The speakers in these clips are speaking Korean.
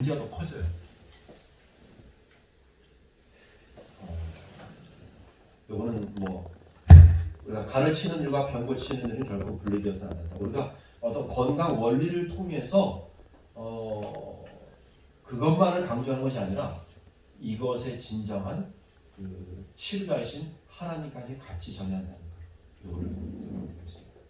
문제가 더 커져요. 어, 요거는 뭐 우리가 가르치는 일과 병 고치는 일은 결국 분리되어서 안 된다. 우리가 어떤 건강 원리를 통해서 어, 그것만을 강조하는 것이 아니라 이것의 진정한 그 치료자이신 하나님까지 같이 전해한다는 것. 요거를 설명드리겠습니다.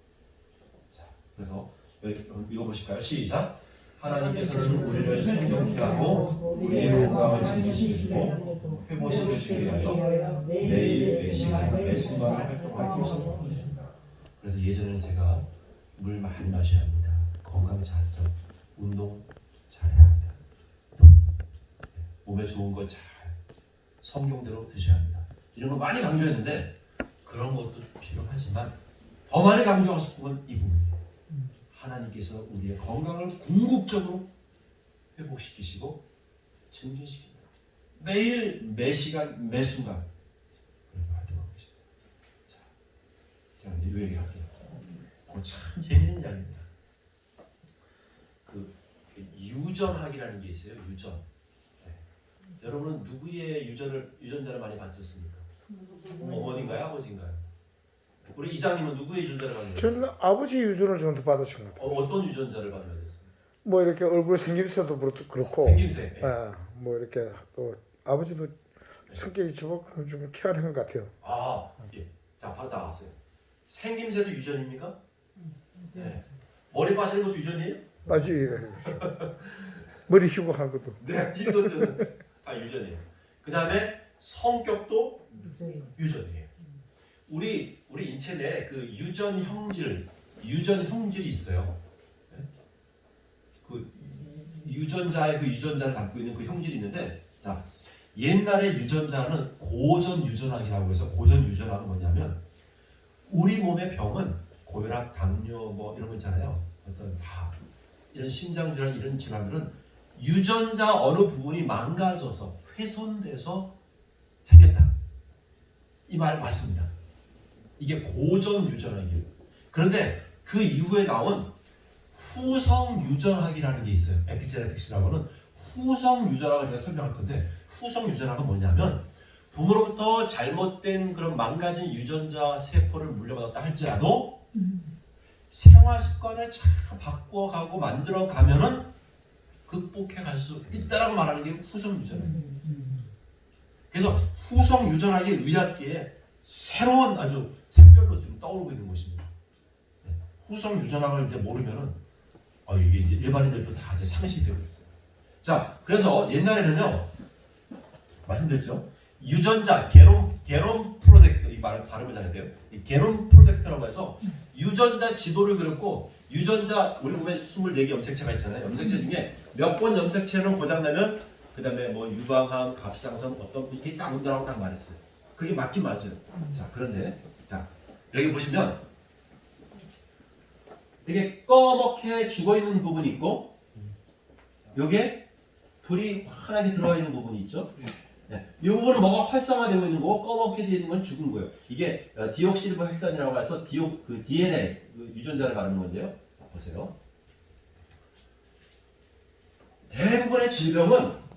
자, 그래서 여기 이거 보실까요? 시작. 하나님께서는 우리를 생존케 하고 우리의 건강을 지키시고 회복시켜 주기 위하여 매일 매 순간을 활동하게 하십니다. 그래서 예전에는 제가 물 많이 마셔야 합니다. 건강 잘, 좀 운동 잘해야 합니다. 또 몸에 좋은 거잘 성경대로 드셔야 합니다. 이런 거 많이 강조했는데 그런 것도 필요하지만 더 많이 강조하고 싶은 건이 부분이에요. 하나님께서 우리의 건강을 궁극적으로 회복시키시고 증진시킵니다. 매일 매 시간 매 순간 그렇게 활동하고 계십니다. 자, 제가 이제 이 얘기 할게요. 그거 참 재밌는 이야기입니다. 그 유전학이라는 게 있어요. 유전. 네. 여러분은 누구의 유전을 유전자를 많이 받으셨습니까? 어머니인가요, 아버지인가요? 우리 이장님은 누구의 유전자를 받으셨어요? 저는 아버지 유전을 좀 더 받으신 것 같아요. 어, 어떤 유전자를 받아야 됐어요? 뭐 이렇게 얼굴 생김새도 그렇- 그렇고, 생김새. 네. 예, 뭐 이렇게 또 아버지도 성격이 좀, 좀 케어한 것 같아요. 아, 예. 자, 바로 나왔어요. 생김새도 유전입니까? 네. 머리 빠지는 것도 유전이에요? 아주 예. 머리 휘고 한 것도. 네. 이것들은 다 유전이에요. 그 다음에 성격도 유전이에요. 우리 우리 인체 내에 그 유전 형질, 유전 형질이 있어요. 네? 그 유전자의 그 유전자를 갖고 있는 그 형질이 있는데, 자 옛날에 유전자는 고전 유전학이라고 해서 고전 유전학은 뭐냐면 우리 몸의 병은 고혈압, 당뇨 뭐 이런 거 있잖아요. 어떤 다 이런 심장 질환 이런 질환들은 유전자 어느 부분이 망가져서 훼손돼서 생겼다. 이 말 맞습니다. 이게 고전 유전학이에요. 그런데 그 이후에 나온 후성 유전학이라는 게 있어요. 에피제네틱스라고 하는 후성 유전학을 제가 설명할 건데 후성 유전학은 뭐냐면 부모로부터 잘못된 그런 망가진 유전자 세포를 물려받았다 할지라도 생활 습관을 잘 바꿔가고 만들어 가면은 극복해 갈 수 있다라고 말하는 게 후성 유전학이에요. 그래서 후성 유전학이 의학계에 새로운 아주 샛별로 지금 떠오르고 있는 것입니다. 네. 후성 유전학을 이제 모르면은 어, 이게 이제 일반인들도 다 이제 상식이 되고 있어요. 자, 그래서 옛날에는요 말씀드렸죠 유전자 게놈 게놈 프로젝트 이 말 발음을 잘해야 돼요. 이 게놈 프로젝트라고 해서 유전자 지도를 그렸고 유전자 우리 몸에 24개 염색체가 있잖아요. 염색체 중에 몇 번 염색체는 고장나면 그 다음에 뭐 유방암, 갑상선 어떤 이렇게 딱 온다라고 딱 말했어요. 그게 맞긴 맞아요. 자 그런데 자 여기 보시면 이게 꺼멓게 죽어 있는 부분이 있고 여기에 불이 환하게 들어가 있는 부분이 있죠. 네. 이 부분은 뭐가 활성화되고 있는 거고 꺼멓게 되어 있는 건 죽은 거예요. 이게 어, 디옥실브 핵산이라고 해서 디옥 그 DNA 그 유전자를 말하는 건데요. 자, 보세요. 대부분의 질병은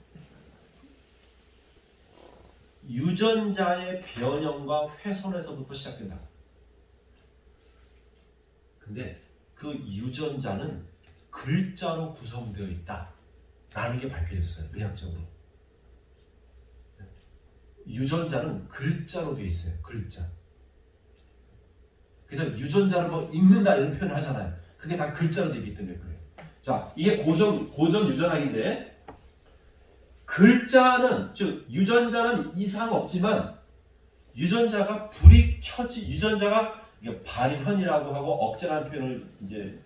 유전자의 변형과 훼손에서부터 시작된다. 근데 그 유전자는 글자로 구성되어 있다 라는 게 밝혀졌어요. 의학적으로. 유전자는 글자로 되어 있어요. 글자. 그래서 유전자를 뭐 읽는다 이런 표현을 하잖아요. 그게 다 글자로 되어 있기 때문에 그래요. 자, 이게 고전 고전 유전학인데 글자는 즉 유전자는 이상 없지만 유전자가 불이 켜지 유전자가 발현이라고 하고 억제라는 표현을 이제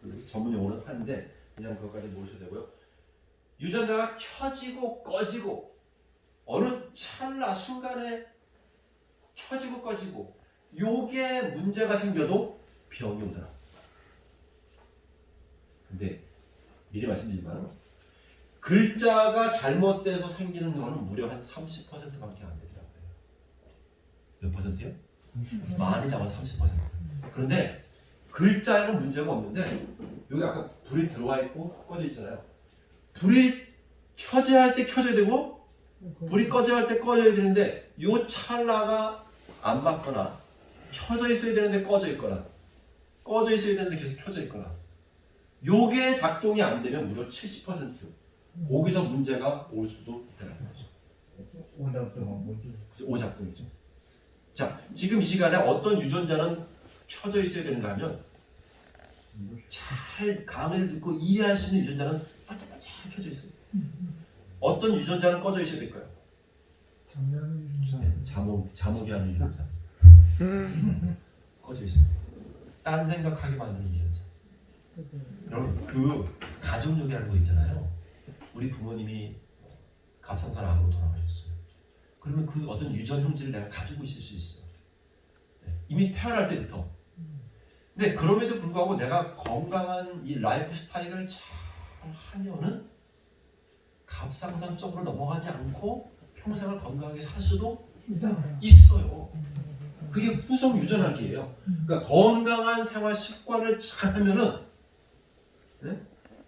그 전문 용어는 하는데 그냥 그것까지 모셔야 되고요. 유전자가 켜지고 꺼지고 어느 찰나 순간에 켜지고 꺼지고 요게 문제가 생겨도 병이 오더라. 근데 미리 말씀드리지만 글자가 잘못돼서 생기는 경우는 무려 한 30%밖에 안 되더라고요. 몇 퍼센트요? 많이 잡아서 30%. 그런데 글자에는 문제가 없는데 여기 아까 불이 들어와 있고 꺼져 있잖아요. 불이 켜져야 할 때 켜져야 되고 불이 꺼져야 할 때 꺼져야 되는데 요 찰나가 안 맞거나 켜져 있어야 되는데 꺼져 있거나 꺼져 있어야 되는데 계속 켜져 있거나 요게 작동이 안 되면 무려 70% 거기서 문제가 올 수도 있다는 거죠. 오작동이죠. 자, 지금 이 시간에 어떤 유전자는 켜져 있어야 되는가 하면 잘 강의를 듣고 이해할 수 있는 유전자는 반짝반짝 켜져 있어요. 어떤 유전자는 꺼져 있어야 될까요? 네, 자목, 자목이 하는 유전자. 꺼져 있어요. 딴 생각하게 만드는 유전자. 여러분, 그 가족력이라는 거 있잖아요. 우리 부모님이 갑상선 암으로 돌아가셨어요. 그러면 그 어떤 유전 형질을 내가 가지고 있을 수 있어. 네, 이미 태어날 때부터. 근데 그럼에도 불구하고 내가 건강한 이 라이프 스타일을 잘 하면은 갑상선 쪽으로 넘어가지 않고 평생을 건강하게 살 수도 있어요. 그게 후속 유전학이에요. 그러니까 건강한 생활 습관을 잘 하면은 네?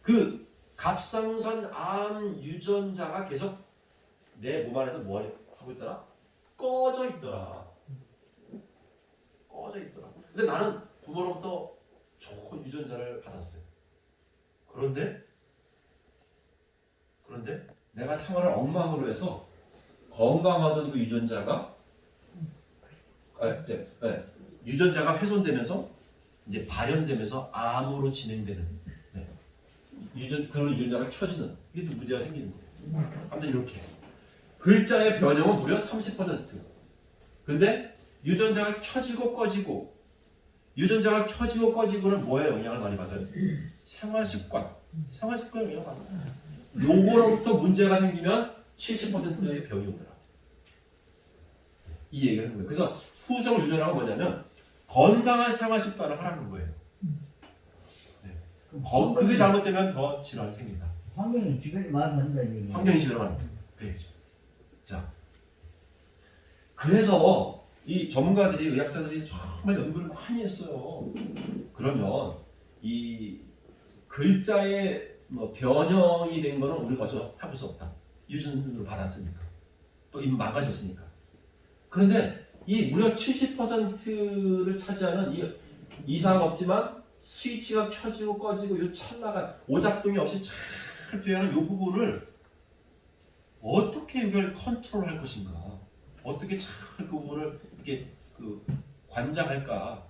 그 갑상선 암 유전자가 계속 내 몸 안에서 뭐 하고 있더라? 꺼져 있더라. 꺼져 있더라. 근데 나는 부모로부터 좋은 유전자를 받았어요. 그런데 그런데 내가 생활을 엉망으로 해서 건강하던 그 유전자가 아, 이제 네, 유전자가 훼손되면서 이제 발현되면서 암으로 진행되는 네. 유전 그 유전자가 켜지는 이게 또 문제가 생기는 거예요. 아무튼 이렇게 글자의 변형은 무려 30%. 근데 유전자가 켜지고 꺼지고 유전자가 켜지고 꺼지고는 뭐에 영향을 많이 받아요? 생활 습관. 생활 습관에 영향을 받아요. 요거로부터 문제가 생기면 70%의 병이 오더라. 이 얘기를 하는 거예요. 그래서 후성 유전화가 뭐냐면 건강한 생활 습관을 하라는 거예요. 거- 그게 잘못되면 더 질환이 생긴다. 환경이 주변에 많이 얘기. 환경이 질환하는 거예요. 자, 그래서 이 전문가들이 의학자들이 정말 연구를 많이 했어요. 그러면 이 글자의 뭐 변형이 된 거는 우리가 어쩌 해볼 수 없다. 유전으로 받았으니까 또 이미 망가졌으니까. 그런데 이 무려 70%를 차지하는 이 이상 없지만 스위치가 켜지고 꺼지고 이 찰나가 오작동이 없이 잘 되는 이 부분을 어떻게 이걸 컨트롤할 것인가? 어떻게 잘 그 부분을 이렇게 그 관장할까?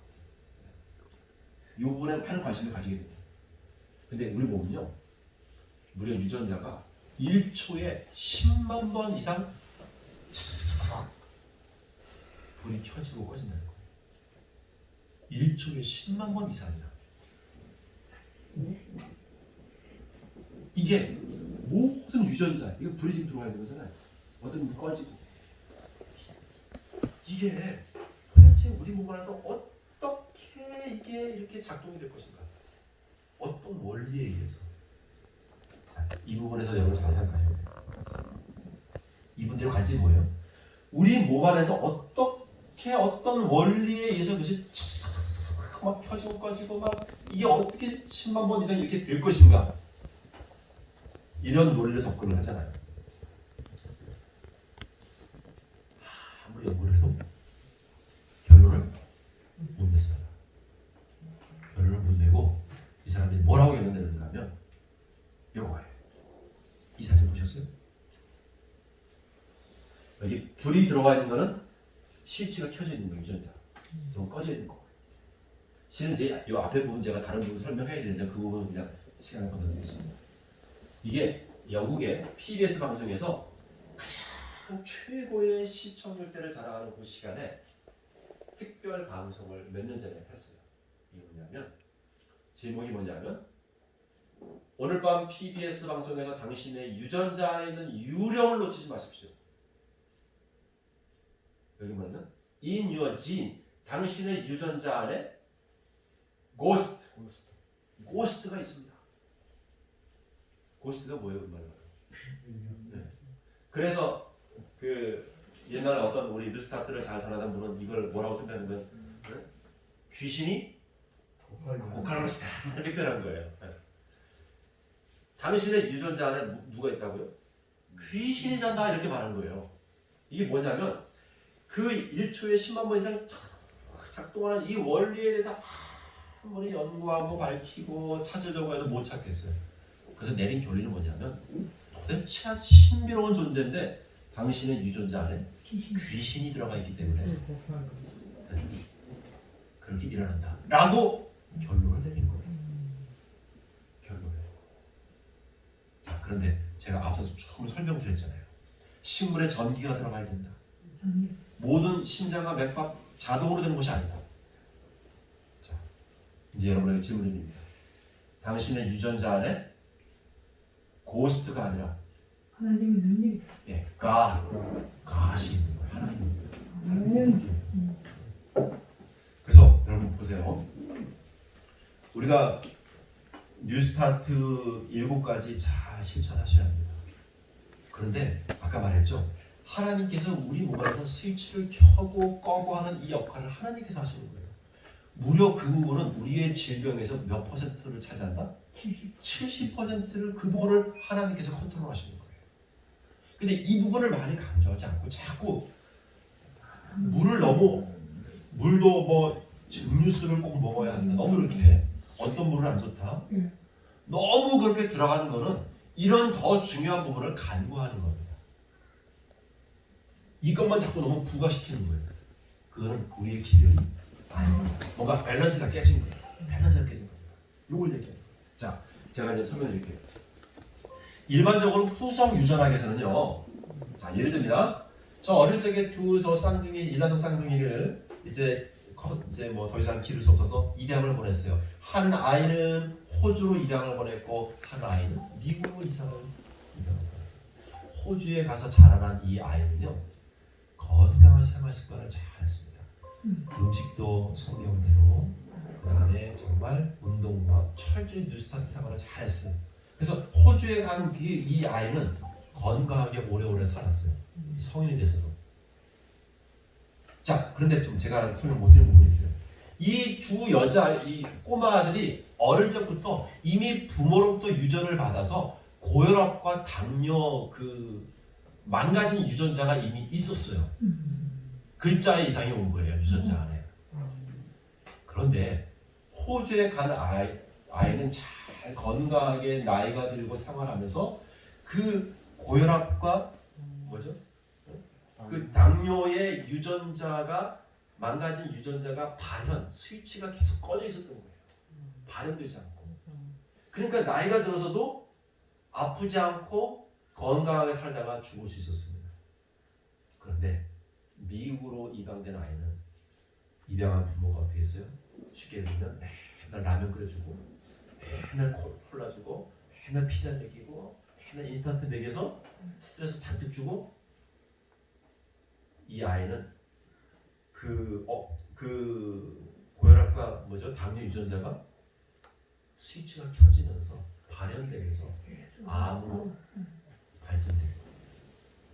이 부분에 많은 관심을 가지게 됩니다. 근데 우리 몸은요, 무려 유전자가 1초에 10만 번 이상 불이 켜지고 꺼진다는 거예요. 1초에 10만 번 이상이야. 이게 모든 유전자, 이거 불이 지금 들어와 있는 거잖아요. 어떤 불 꺼지고. 이게 도대체 우리 몸 안에서 어떻게 이게 이렇게 작동이 될 것인가? 어떤 원리에 의해서? 자, 이 부분에서 여러분 가셔야 돼요. 이분들의 관점이 뭐예요? 우리 몸 안에서 어떻게 어떤 원리에 의해서 그것이 착 막 켜지고 꺼지고 막 이게 어떻게 10만 번 이상 이렇게 될 것인가? 이런 논리를 접근을 하잖아요. 아무리 연구를 해도 결론을 못 냈어요. 결론을 못 내고 이 사람들이 뭐라고 결론 내는가 하면 이거예요. 이 사진 보셨어요? 여기 불이 들어가 있는 거는 스위치가 켜져 있는 거 유전자. 이건 꺼져 있는 거. 실은 이제 이 앞에 부분 제가 다른 부분 설명해야 되는데 그 부분은 그냥 시간을 건너드리겠습니다. 이게 영국의 PBS 방송에서 가장 최고의 시청률대를 자랑하는 그 시간에 특별 방송을 몇 년 전에 했어요. 이게 뭐냐면 제목이 뭐냐면 오늘 밤 PBS 방송에서 당신의 유전자 안에 있는 유령을 놓치지 마십시오. 여기 뭐냐면 in your gene 당신의 유전자 안에 고스트 고스트가 있습니다. 고스트가 뭐예요, 그 말은? 네. 그래서 그 옛날에 어떤 우리 뉴스타트를 잘 전하던 분은 이걸 뭐라고 설명하면 네? 귀신이 곡하는 것이다 이렇게 표현한 거예요. 네. 당신의 유전자 안에 누- 누가 있다고요? 귀신이 잔다 이렇게 말한 거예요. 이게 뭐냐면 그 1초에 10만 번 이상 착 작동하는 이 원리에 대해서 아무리 연구하고 밝히고 찾으려고 해도 못 찾겠어요. 그래서 내린 결론이 뭐냐면 도대체 신비로운 존재인데 당신의 유전자 안에 귀신이 들어가 있기 때문에 그렇게 일어난다. 라고 결론을 내린 거예요. 결론을. 자, 그런데 제가 앞서서 조금 설명드렸잖아요. 식물에 전기가 들어가야 된다. 모든 심장과 맥박 자동으로 되는 것이 아니다. 자, 이제 여러분에게 질문을 드립니다. 당신의 유전자 안에 고스트가 아니라 하나님의 능력이 예, 가, 가시 있는 거예요. 하나님. 그래서 여러분 보세요. 우리가 뉴스타트 일곱 가지 잘 실천하셔야 합니다. 그런데 아까 말했죠. 하나님께서 우리 몸 안에서 스위치를 켜고 꺼고 하는 이 역할을 하나님께서 하시는 거예요. 무려 그 부분은 우리의 질병에서 몇 퍼센트를 차지한다? 70%를 그 부분을 하나님께서 컨트롤 하시는 거예요. 근데 이 부분을 많이 강조하지 않고 자꾸 물을 너무 물도 뭐 증류수를 꼭 먹어야 한다. 너무 이렇게 어떤 물은 안 좋다. 예. 너무 그렇게 들어가는 거는 이런 더 중요한 부분을 간과하는 겁니다. 이것만 자꾸 너무 부과시키는 거예요. 그거는 우리의 기별이 아닙니다. 뭔가 밸런스가 깨진 거예요. 밸런스가 깨진 겁니다. 이걸 얘기해요. 자, 제가 이제 설명드릴게요. 일반적으로 후성 유전학에서는요. 자, 예를 들면 저 어릴 적에 두 저 쌍둥이 일란성 쌍둥이를 이제 커- 이제 뭐 더 이상 기를 수 없어서 입양을 보냈어요. 한 아이는 호주로 입양을 보냈고 한 아이는 미국으로 이사를 입양을 보냈어요. 호주에 가서 자라난 이 아이는요 건강한 생활 습관을 잘 했습니다. 음식도 성경대로 그 다음에 정말 운동과 철저히 뉴스타트 생활을 잘 했어요. 그래서 호주에 간 이 아이는 건강하게 오래오래 살았어요. 성인이 돼서도. 자, 그런데 좀 제가 설명 못 드린 부분이 있어요. 이 두 여자, 이 꼬마 아들이 어릴 적부터 이미 부모로부터 유전을 받아서 고혈압과 당뇨 그 망가진 유전자가 이미 있었어요. 글자의 이상이 온 거예요, 유전자 안에. 그런데 호주에 간 아이, 아이는 잘 건강하게 나이가 들고 생활하면서 그 고혈압과 뭐죠? 그 당뇨의 유전자가 망가진 유전자가 발현 스위치가 계속 꺼져 있었던 거예요. 발현되지 않고. 그러니까 나이가 들어서도 아프지 않고 건강하게 살다가 죽을 수 있었습니다. 그런데 미국으로 입양된 아이는 입양한 부모가 어떻게 했어요? 쉽게 얘기하면 맨날 라면 끓여주고 맨날 콜- 콜라 주고 맨날 피자 먹이고 맨날 인스턴트 먹여서 스트레스 잔뜩 주고 이 아이는 그, 어, 그 고혈압과 뭐죠 당뇨 유전자가 스위치가 켜지면서 발현되면서 암으로 발전되고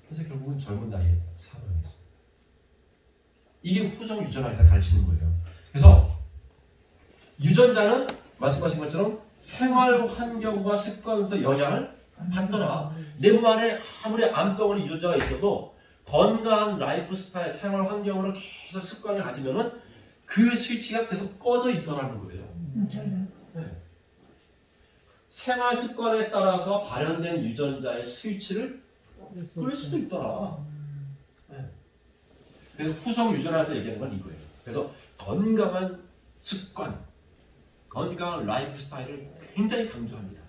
그래서 결국은 젊은 나이에 사망했어요. 이게 후성 유전학에서 가르치는 거예요. 그래서 유전자는 말씀하신 것처럼 생활 환경과 습관부터 영향을 받더라. 내 몸 안에 아무리 암덩어리 유전자가 있어도 건강한 라이프 스타일, 생활 환경으로 계속 습관을 가지면은 그 스위치가 계속 꺼져 있더라는 거예요. 생활 습관에 따라서 발현된 유전자의 스위치를 끌 수도 있더라. 네. 그래서 후성 유전학에서 얘기하는 건 이거예요. 그래서 건강한 습관, 건강한 라이프 스타일을 굉장히 강조합니다.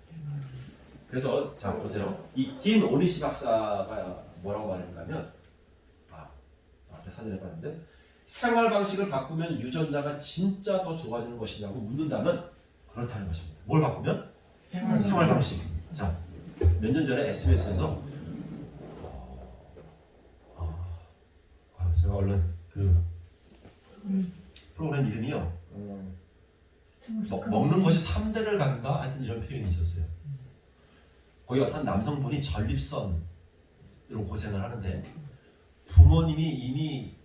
그래서 자 보세요. 이딘 오니시 박사가 뭐라고 말했냐면 아, 앞에 사진을 봤는데 생활 방식을 바꾸면 유전자가 진짜 더 좋아지는 것이냐고 묻는다면 그렇다는 것입니다. 뭘 바꾸면? 생활 방식. 자, 몇 년 전에 SBS에서 아, 제가 얼른 그 프로그램 이름이요. 어, 먹, 먹는 것이 3대를 간다 하여튼 이런 표현이 있었어요. 거기 어떤 남성분이 전립선으로 고생을 하는데 부모님이 이미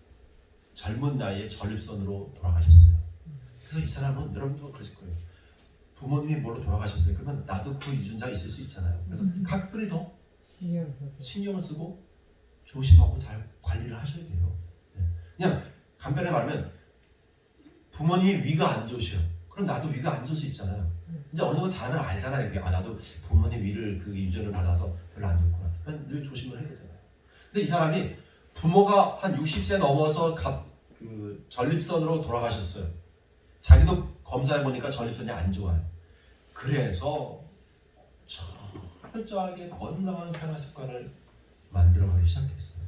젊은 나이에 전립선으로 돌아가셨어요. 그래서 이 사람은 여러분도 그러실 거예요. 부모님이 뭘로 돌아가셨어요? 그러면 나도 그 유전자가 있을 수 있잖아요. 그래서 각별히 더 신경을 쓰고 조심하고 잘 관리를 하셔야 돼요. 네. 그냥 간단하게 말하면 부모님이 위가 안 좋으셔. 그럼 나도 위가 안 좋을 수 있잖아요. 이제 어느 정도 자는 알잖아요. 이게. 아 나도 부모님 위를 그 유전을 받아서 별로 안 좋구나. 그냥 늘 조심을 해야 되잖아요. 근데 이 사람이 부모가 한 60세 넘어서 갑, 그 전립선으로 돌아가셨어요. 자기도 검사해 보니까 전립선이 안 좋아요. 그래서 철저하게 건강한 생활 습관을 만들어가기 시작했어요.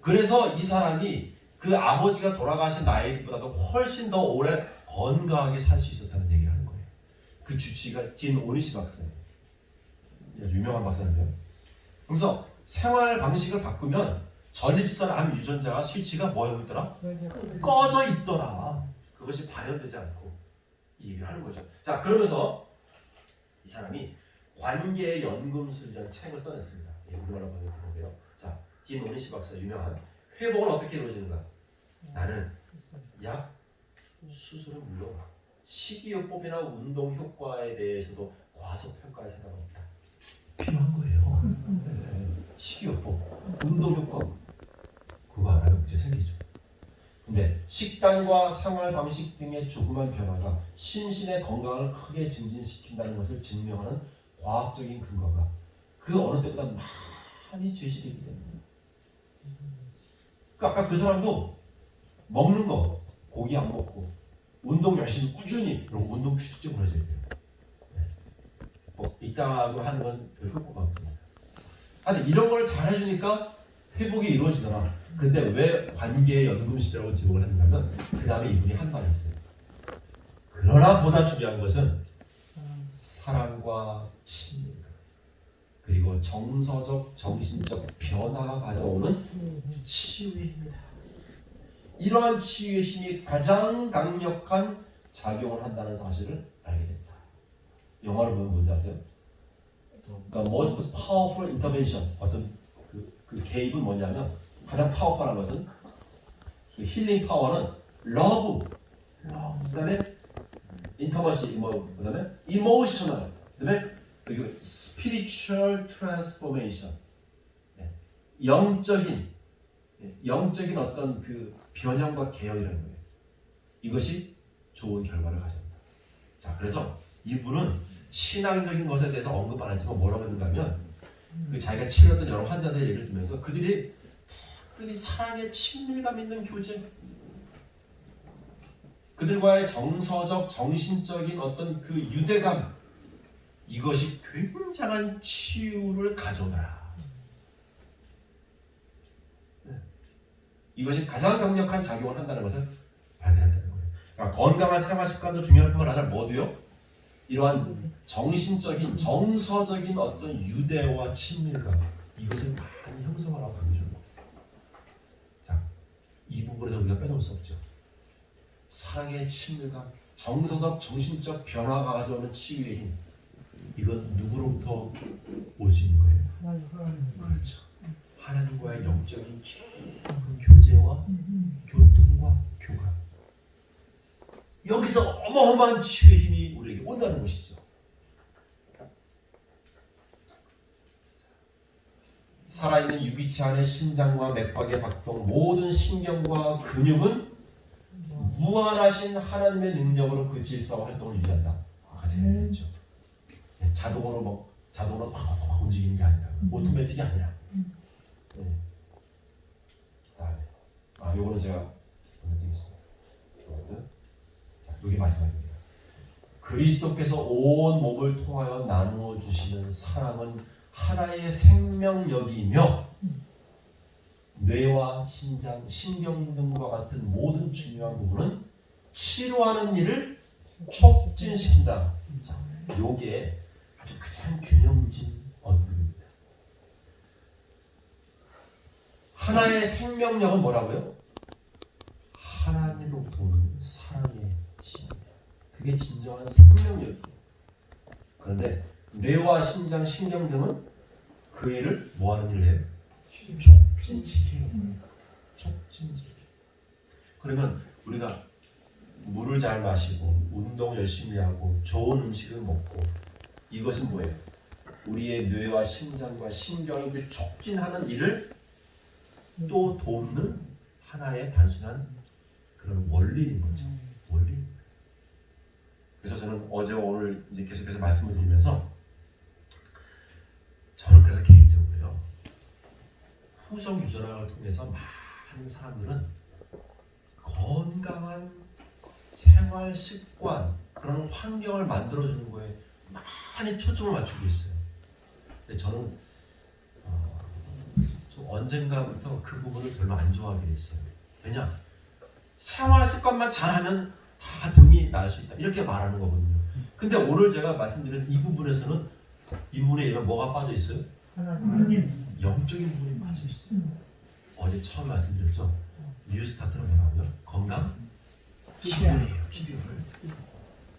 그래서 이 사람이 그 아버지가 돌아가신 나이보다도 훨씬 더 오래 건강하게 살 수 있었다는 얘기를 하는 거예요. 그 주치가 딘 오니시 박사예요. 유명한 박사인데요. 그래서 생활 방식을 바꾸면 전립선 암 유전자가 스위치가 뭐하고 있더라? 꺼져 있더라. 그것이 발현되지 않고 이 얘기를 하는 거죠. 자 그러면서 이 사람이 관계 연금술이라는 책을 써냈습니다. 예, 우리말로 번역해 보게요. 자, 딘 오니시 박사 유명한 회복은 어떻게 이루어지는가? 나는 약 수술은 물론 식이요법이나 운동 효과에 대해서도 과소평가할 생각 없다. 필요한 거예요. 네. 식이요법, 운동 효과 그거 알아요? 문제 생기죠. 근데 식단과 생활 방식 등의 조그만 변화가 심신의 건강을 크게 증진시킨다는 것을 증명하는 과학적인 근거가 그 어느 때보다 많이 제시되기 때문에. 그 아까 그 사람도 먹는 거 고기 안 먹고 운동 열심히 꾸준히 그리고 운동 규칙적으로 해줘야 돼요. 네. 뭐 이따가 하는 건 별 효과가 없습니다. 근데 이런 걸 잘해주니까 회복이 이루어지더라. 근데 왜 관계 연금 시대라고 지목을 했냐면 그 다음에 이분이 한 말이 있어요. 그러나 보다 중요한 것은 사랑과 친밀감 그리고 정서적 정신적 변화가 가져오는 치유의 힘이다. 이러한 치유의 힘이 가장 강력한 작용을 한다는 사실을 알게 된다. 영화로 보면 뭔지 아세요? 그러니까 most powerful intervention 어떤 그, 그 개입은 뭐냐면 가장 파워풀한 것은 그 힐링 파워는 러브, 그다음에 인터머시 뭐 그다음에 이모셔널, 그다음에 그리고 spiritual transformation, 네. 영적인 네, 영적인 어떤 그 변형과 개혁이라는 거예요. 이것이 좋은 결과를 가져온다. 자, 그래서 이분은 신앙적인 것에 대해서 언급 안 했지만 뭐라고 했는가면 그 자기가 치료했던 여러 환자들 예를 들면서 그들이 특별히 사랑의 친밀감 있는 교제 그들과의 정서적 정신적인 어떤 그 유대감 이것이 굉장한 치유를 가져오더라. 네. 이것이 가장 강력한 작용을 한다는 것을 봐야 된다는 거예요. 그러니까 건강한 생활 습관도 중요할 뿐만 아니라 뭐도요? 이러한 정신적인 정서적인 어떤 유대와 친밀감 이것을 많이 형성하라고 강조를 합니다. 자, 이 부분에서 우리가 빼놓을 수 없죠. 사랑의 친밀감, 정서적 정신적 변화가 가져오는 치유의 힘 이건 누구로부터 있는 거예요? 그렇죠. 하나님과의 영적인 깊은 교제와 교통과 교감. 여기서 어마어마한 치유의 힘이 우리에게 온다는 것이죠. 살아있는 유기체 안의 심장과 맥박의 박동, 모든 신경과 근육은 무한하신 하나님의 능력으로 그 질서와 활동을 유지한다. 아까 제가 얘기했죠. 네, 자동으로 뭐 자동으로 막 움직이는 게 아니라 오토매틱이 아니라. 네. 그다음에 아 요거는 제가 자 여기 마지막입니다. 그리스도께서 온 몸을 통하여 나누어 주시는 사랑은 하나의 생명력이며 뇌와 심장, 신경 등과 같은 모든 중요한 부분은 치료하는 일을 촉진시킨다. 자, 요게 아주 가장 균형진 언급입니다. 하나의 생명력은 뭐라고요? 하나님으로부터 오는 사랑의 힘입니다. 그게 진정한 생명력이에요. 그런데 뇌와 심장, 신경 등은 그 일을 뭐 하는 일을 해요? 촉진시켜요. 촉진시켜. 그러면 우리가 물을 잘 마시고 운동 열심히 하고 좋은 음식을 먹고 이것은 뭐예요? 우리의 뇌와 심장과 신경이 그 촉진하는 일을 또 돕는 하나의 단순한 그런 원리인 거죠. 원리. 그래서 저는 어제 오늘 이제 계속해서 말씀을 드리면서 저는 그래서 개인적으로요 후성 유전학을 통해서 많은 사람들은 건강한 생활 습관 그런 환경을 만들어주는 거에 많이 초점을 맞추고 있어요. 근데 저는 어, 좀 언젠가부터 그 부분을 별로 안 좋아하게 됐어요. 왜냐? 생활 습관만 잘하면 다 병이 날 수 있다 이렇게 말하는 거거든요. 근데 오늘 제가 말씀드린 이 부분에서는 이 부분에 이런 뭐가 빠져 있어요? 하나님 영적인 부분이 빠져 있어요. 어제 처음 말씀드렸죠. 뉴스타트는 뭐라고요? 건강 기별이에요. 기별.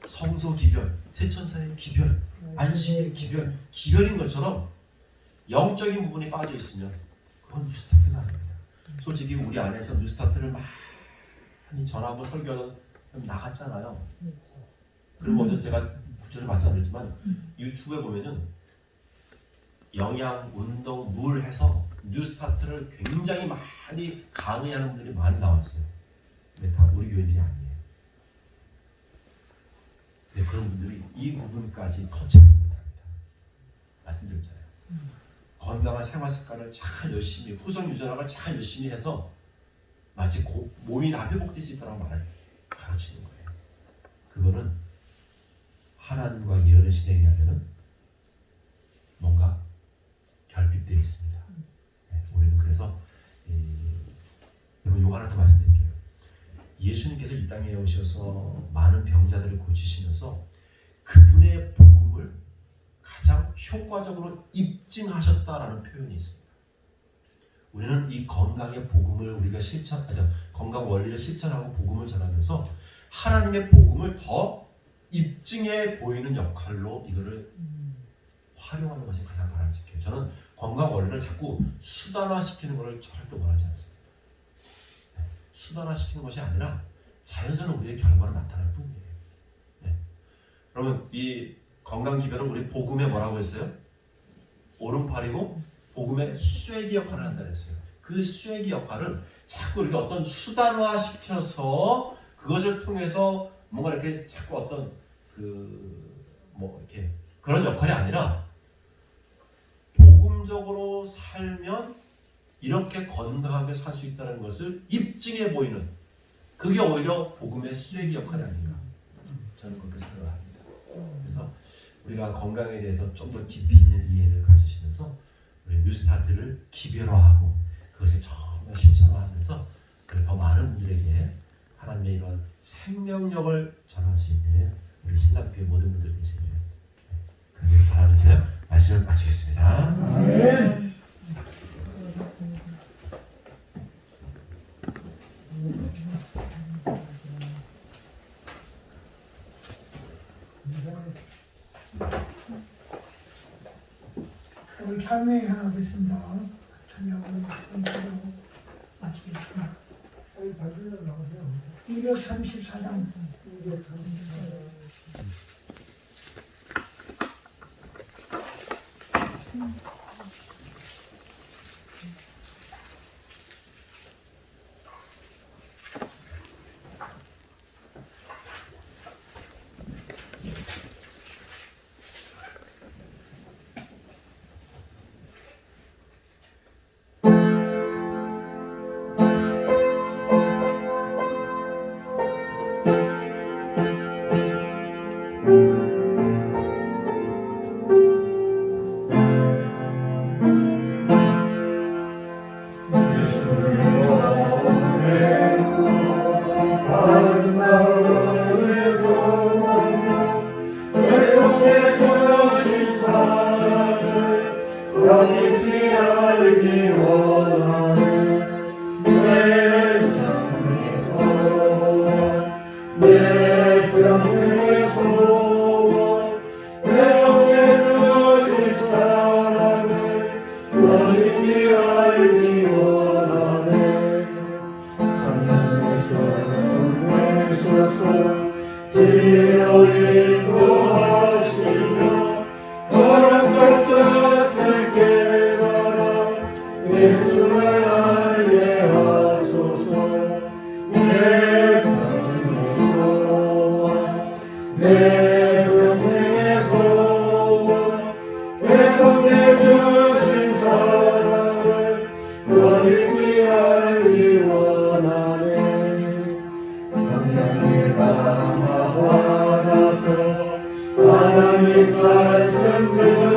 성소 기별, 세천사의 기별, 안식의 기별, 기별인 것처럼 영적인 부분이 빠져 있으면 그건 뉴스타트가 아닙니다. 솔직히 우리 안에서 뉴스타트를 많이 전하고 설교하던 나갔잖아요. 그리고 어제 제가 구체적으로 말씀드렸지만 유튜브에 보면은 영양, 운동, 물 해서 뉴스타트를 굉장히 많이 강의하는 분들이 많이 나왔어요. 근데 다 우리 교인들이 아니에요. 네, 그런 분들이 이 부분까지 터치하지 못합니다. 말씀드렸잖아요. 건강한 생활 습관을 잘 열심히 후성 유전학을 잘 열심히 해서 마치 고, 몸이 다 회복될 수 있다고 말 가르치는 거예요. 그거는 하나님과 예언을 실행하려면 뭔가 결핍되어 있습니다. 네, 우리는 그래서 이, 여러분 요거 하나 더 말씀드릴게요. 예수님께서 이 땅에 오셔서 많은 병자들을 고치시면서 그분의 복음을 가장 효과적으로 입증하셨다라는 표현이 있습니다. 우리는 이 건강의 복음을 우리가 실천, 아니, 건강 원리를 실천하고 복음을 전하면서 하나님의 복음을 더 입증해 보이는 역할로 이거를 활용하는 것이 가장 바람직해요. 저는 건강 원리를 자꾸 수단화시키는 것을 절대 원하지 않습니다. 네, 수단화시키는 것이 아니라 자연스러운 우리의 결과로 나타날 뿐이에요. 네. 여러분 이 건강 기별은 우리 복음에 뭐라고 했어요? 오른팔이고 복음의 쇠기 역할을 한다 그랬어요. 그 쇠기 역할은 자꾸 우리가 어떤 수단화 시켜서 그것을 통해서 뭔가 이렇게 자꾸 어떤 그 뭐 이렇게 그런 역할이 아니라 복음적으로 살면 이렇게 건강하게 살 수 있다는 것을 입증해 보이는 그게 오히려 복음의 수레기 역할이 아닌가 저는 그렇게 생각을 합니다. 그래서 우리가 건강에 대해서 좀 더 깊이 있는 이해를 가지시면서 우리 뉴스타트를 기별화하고 그것을 정말 실천화하면서 그더 많은 분들에게 하나님의 이런 생명력을 전할 수 있는 우리 신학교의 모든 분들 되시길 그렇게 바라면서요 말씀을 마치겠습니다. 우리 참여회 하나 하겠습니다. 참여하고 인사하고 마치겠습니다. 234장. 진리로 인도하시며 거룩 같은 Thank you.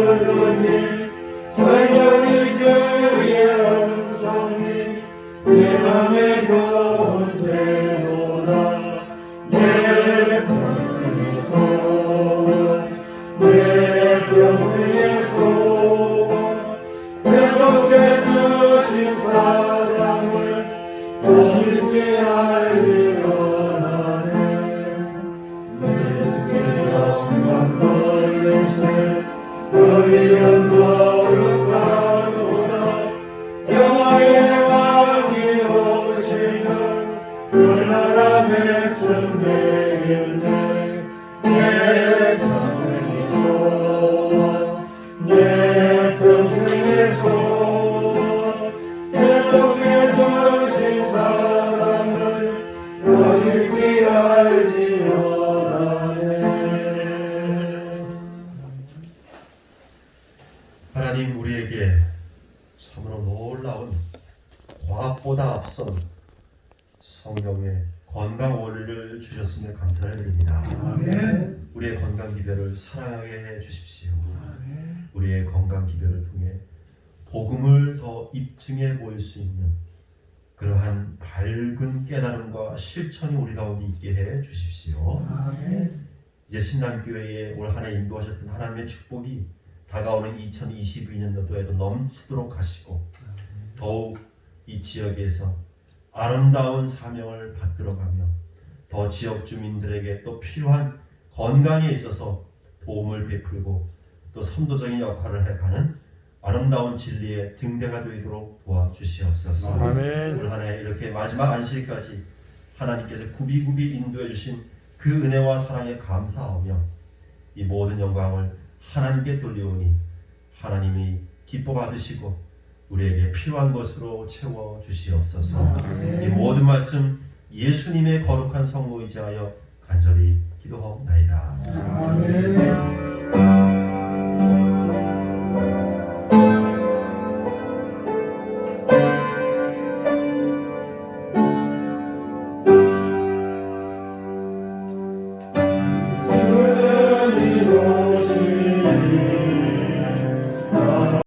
입증해 보일 수 있는 그러한 밝은 깨달음과 실천이 우리 가운데 있게 해 주십시오. 아멘. 이제 신남교회에 올 한해 인도하셨던 하나님의 축복이 다가오는 2022년도에도 넘치도록 하시고 더욱 이 지역에서 아름다운 사명을 받들어가며 더 지역 주민들에게 또 필요한 건강에 있어서 도움을 베풀고 또 선도적인 역할을 해가는 아름다운 진리의 등대가 되도록 도와주시옵소서. 아멘 올 한해 이렇게 마지막 안식일까지 하나님께서 굽이굽이 인도해 주신 그 은혜와 사랑에 감사하며 이 모든 영광을 하나님께 돌리오니 하나님이 기뻐 받으시고 우리에게 필요한 것으로 채워 주시옵소서. 이 모든 말씀 예수님의 거룩한 성모 의지하여 간절히 기도하옵나이다. 아멘.